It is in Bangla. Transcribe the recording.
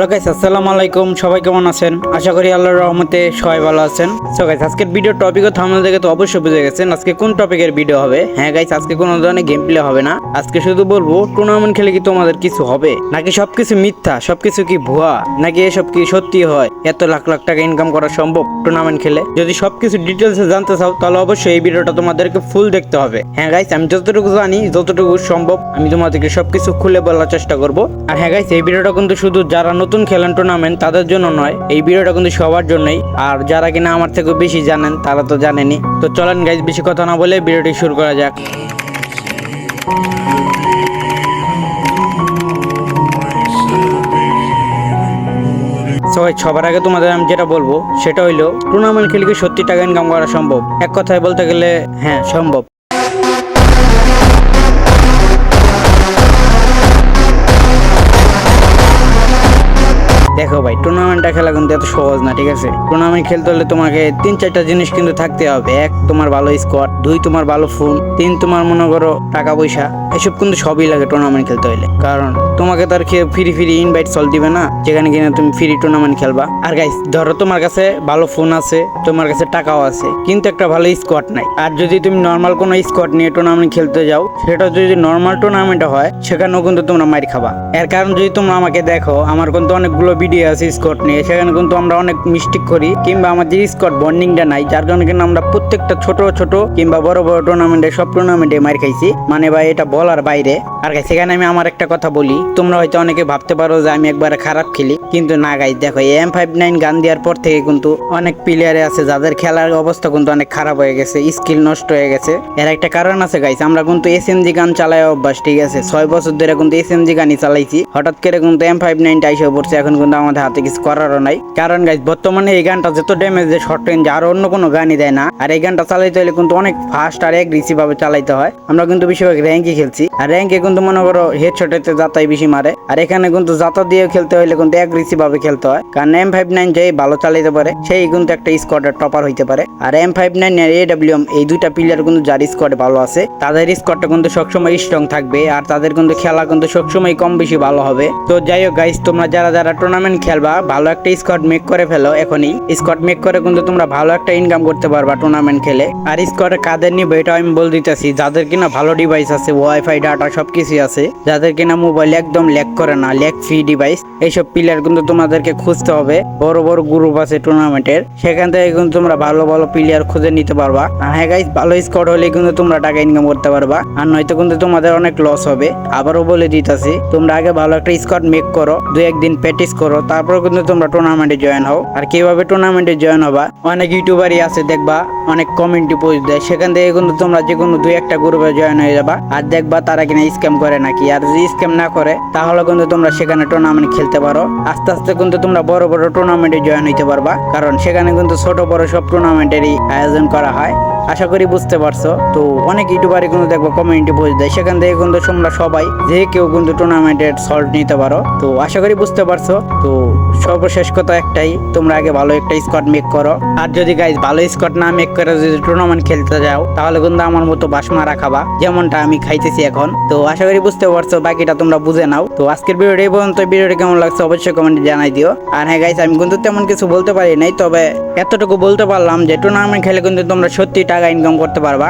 হ্যালো গাইস আসসালামু আলাইকুম। সবাই কেমন আছেন? আশা করি আল্লাহর রহমতে সবাই ভালো আছেন। সো গাইস আজকের ভিডিও টপিক ও থামনেল দেখে তো অবশ্যই বুঝে গেছেন আজকে কোন টপিকের ভিডিও হবে। হ্যাঁ গাইস আজকে কোনো ধরনের গেম প্লে হবে না। আজকে শুধু বলব টুর্নামেন্ট খেলে কি তোমাদের কিছু হবে? নাকি সবকিছু মিথ্যা, সবকিছু কি ভুয়া? নাকি এসব কি সত্যি হয়? এত লাখ লাখ টাকা ইনকাম করা সম্ভব টুর্নামেন্ট খেলে? যদি সবকিছু ডিটেলসে জানতে চাও, তাহলে অবশ্যই এই ভিডিওটা তোমাদেরকে ফুল দেখতে হবে। হ্যাঁ গাইস আমি যতটুকু জানি, যতটুকু সম্ভব, আমি তোমাদেরকে সবকিছু খুলে বলার চেষ্টা করব। আর হ্যাঁ গাইস এই ভিডিওটা কিন্তু শুধু যারা নতুন খেলেন টুর্নামেন্ট তাদের জন্য নয়, এই ভিডিওটা কিন্তু সবার জন্যই। আর যারা কিনা আমার থেকে বেশি জানেন, তারা তো জানেনি তো চলেন গাইজ বেশি কথা না বলে ভিডিওটি শুরু করা যাক। সবাই সবার আগে তোমাদের আমি যেটা বলব, সেটা হইল টুর্নামেন্ট খেলে কি সত্যি টাকা ইনকাম করা সম্ভব? এক কথায় বলতে গেলে হ্যাঁ সম্ভব। দেখো ভাই টুর্নামেন্টটা খেলা কিন্তু এত সহজ না, ঠিক আছে? টুর্নামেন্ট খেলতে হলে তোমাকে তিন চারটা জিনিস কিন্তু থাকতে হবে। এক, তোমার ভালো স্কোয়াড দুই, তোমার ভালো ফোন তিন, তোমার মনে করো টাকা পয়সা। এসব কিন্তু সবই লাগে টুর্নামেন্ট খেলতে হলে কারণ তোমাকে তো আর ফ্রি ফ্রি ইনভাইট চল দিবে না, যেখানে কিনা তুমি ফ্রি টুর্নামেন্ট খেলবা। আর গাইস ধরো তোমার কাছে ভালো ফোন আছে, তোমার কাছে টাকাও আছে, কিন্তু একটা ভালো স্কোয়াড নাই। আর যদি তুমি নর্মাল কোনো স্কোয়াড নিয়ে টুর্নামেন্ট খেলতে যাও, সেটা যদি নর্মাল টুর্নামেন্ট হয়, সেখানেও কিন্তু তোমরা মার খাবা। এর কারণ যদি তোমরা আমাকে দেখো, আমার কিন্তু অনেকগুলো ভিডিও আছে স্কোয়াড নিয়ে, সেখানে কিন্তু আমরা অনেক মিস্টেক করি, কিংবা আমাদের স্কোয়াড বন্ডিংটা নাই, যার কারণে কিন্তু আমরা প্রত্যেকটা ছোট ছোট, কিংবা বড় বড় টুর্নামেন্টে সব টুর্নামেন্টে মার খাইছি। মানে ভাই, এটা বলার বাইরে। আর সেখানে আমি আমার একটা কথা বলি। তোমরা হয়তো অনেকে ভাবতে পারো যে আমি একবার খারাপ খেলি। কিন্তু না গাই দেখো এম ফাইভ নাইন গান দেওয়ার পর থেকে কিন্তু অনেক প্লেয়ারে আছে যাদের খেলার অবস্থা কিন্তু অনেক খারাপ হয়ে গেছে স্কিল নষ্ট হয়ে গেছে। এর একটা কারণ আছে গাইস, আমরা কিন্তু এস এম জি গান চালাই অভ্যাস, ঠিক আছে? ছয় বছর ধরে কিন্তু এস এম জি গানই চালাইছি। হঠাৎ করে কিন্তু এম ফাইভ নাইনটা এসে পড়ছে, এখন কিন্তু আমাদের হাতে কিছু করারও নাই। কারণ গাইস, বর্তমানে এই গানটা যত ড্যামেজ দেয় শর্ট রেঞ্জ আর অন্য কোনো গানই দেয় না। আর এই গানটা চালাইতে হলে কিন্তু অনেক ফাস্ট আর অ্যাগ্রেসিভ ভাবে চালাইতে হয়। আমরা কিন্তু বেশিরভাগ র্যাঙ্কে খেলছি। আর র্যাঙ্কে কিন্তু মনে করো হেডশটেতে যাতাই বেশি মারে। আর এখানে কিন্তু যাতা দিয়ে খেলতে হলে কিন্তু অ্যাগ্রেসিভ ভাবে খেলতে হয়। কারণ এম ফাইভ নাইন যে ভালো চালাইতে পারে, সেই কিন্তু একটা স্কোয়াডের টপার হইতে পারে। আর এম ফাইভ নাইন আর এ ডাব্লিউএম এই দুইটা প্লেয়ার কিন্তু যার স্কোয়াডে ভালো আছে, তাদের স্কোয়াডটা কিন্তু সবসময় স্ট্রং থাকবে। আর তাদের কিন্তু খেলা কিন্তু সবসময় কম বেশি ভালো হবে। তো যাই হোক গাইস তোমরা যারা যারা টুর্নামেন্ট খেলবা, ভালো একটা স্কোয়াড মেক করে ফেলো এখনই। স্কোয়াড মেক করে কিন্তু তোমরা ভালো একটা ইনকাম করতে পারবা টুর্নামেন্ট খেলে। আর স্কোয়াডে কাদের নিবে এটা আমি বলে দিতেছি। যাদের কিনা ভালো ডিভাইস আছে ওয়াইফাই ডাটা সবকিছু আছে। যাদের কিনা মোবাইল একদম ল্যাক করে না ল্যাক ফ্রি ডিভাইস এইসব প্লেয়ার কিন্তু তোমাদেরকে খুঁজতে হবে। বড় বড় গ্রুপ আছে টুর্নামেন্টের সেখান থেকে কিন্তু তোমরা ভালো ভালো প্লেয়ার খুঁজে নিতে পারবা। হ্যাঁ গাইস ভালো স্কোয়াড হলে কিন্তু তোমরা টাকা ইনকাম করতে পারবা। আর নয়তো কিন্তু তোমাদের অনেক লস হবে। আবারও বলে দিতেছি, তোমরা আগে ভালো একটা স্কোয়াড মেক করো দু একদিন প্র্যাকটিস করো, তারপর কিন্তু তোমরা টুর্নামেন্টে জয়েন হও। আর কীভাবে টুর্নামেন্টে জয়েন হবা? অনেক ইউটিউবারই আছে, দেখবা, অনেক কমিউনিটি পোস্ট দেয়। সেখান থেকে কিন্তু তোমরা যে কোনো দুই একটা গ্রুপে জয়েন হয়ে যাবা। আর দেখবা তারা কিনা স্ক্যাম করে নাকি? আর যদি স্ক্যাম না করে, তাহলে কিন্তু তোমরা সেখানে টুর্নামেন্ট খেলতে পারো। আস্তে আস্তে কিন্তু তোমরা বড় বড় টুর্নামেন্টে জয়েন হইতে পারবা। কারণ সেখানে কিন্তু ছোট বড় সব টুর্নামেন্টেরই আয়োজন করা হয়। আশা করি বুঝতে পারছ। তো অনেক ইউটিউবারই কিন্তু দেখব কমিউনিটি পোস্ট দেয়। সেখান থেকে কিন্তু তোমরা সবাই যে কেউ কিন্তু টুর্নামেন্টের সল্ট নিতে পারো। তো আশা করি বুঝতে পারছ। তো সর্বশেষ কথা একটাই, তোমরা আগে ভালো একটা স্কোয়াড মেক করো। আর যদি গাইজ ভালো স্কোয়াড না মেক করে যদি টুর্নামেন্ট খেলতে যাও, তাহলে কিন্তু আমার মতো বাস মারা খাবা। যেমনটা আমি খাইতেছি এখন। তো আশা করি বুঝতে পারছ, বাকিটা তোমরা বুঝে নাও। তো আজকের ভিডিওটা এই পর্যন্ত ভিডিওটা কেমন লাগছে অবশ্যই কমেন্টে জানাই দিও। আর হ্যাঁ গাইজ আমি কিন্তু তেমন কিছু বলতে পারি নাই, তবে এতটুকু বলতে পারলাম যে টুর্নামেন্ট খেলে কিন্তু তোমরা সত্যি টাকা ইনকাম করতে পারবা।